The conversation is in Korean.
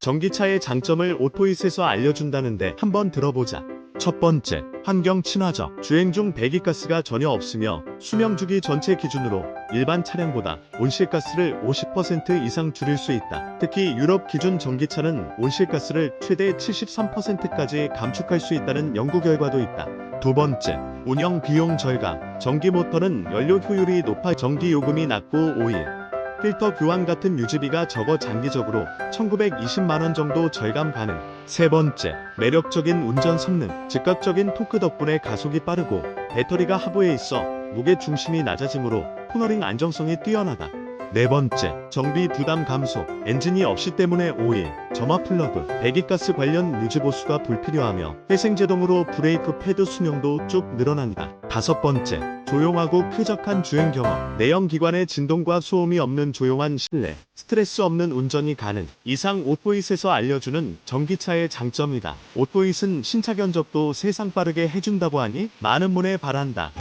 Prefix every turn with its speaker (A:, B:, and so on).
A: 전기차의 장점을 오토잇에서 알려준다는데 한번 들어보자. 첫 번째, 환경 친화적. 주행 중 배기가스가 전혀 없으며 수명 주기 전체 기준으로 일반 차량보다 온실가스를 50% 이상 줄일 수 있다. 특히 유럽 기준 전기차는 온실가스를 최대 73%까지 감축할 수 있다는 연구 결과도 있다. 두 번째, 운영 비용 절감. 전기 모터는 연료 효율이 높아 전기 요금이 낮고 오일, 필터 교환 같은 유지비가 적어 장기적으로 1920만 원 정도 절감 가능. 세 번째, 매력적인 운전 성능. 즉각적인 토크 덕분에 가속이 빠르고 배터리가 하부에 있어 무게 중심이 낮아지므로 코너링 안정성이 뛰어나다. 네 번째, 정비 부담 감소. 엔진이 없이 때문에 오일, 점화 플러그, 배기가스 관련 유지 보수가 불필요하며 회생제동으로 브레이크 패드 수명도 쭉 늘어난다. 다섯 번째, 조용하고 쾌적한 주행 경험. 내연 기관의 진동과 소음이 없는 조용한 실내, 스트레스 없는 운전이 가능. 이상 오토잇에서 알려주는 전기차의 장점이다. 오토잇은 신차 견적도 세상 빠르게 해준다고 하니 많은 문에 바란다.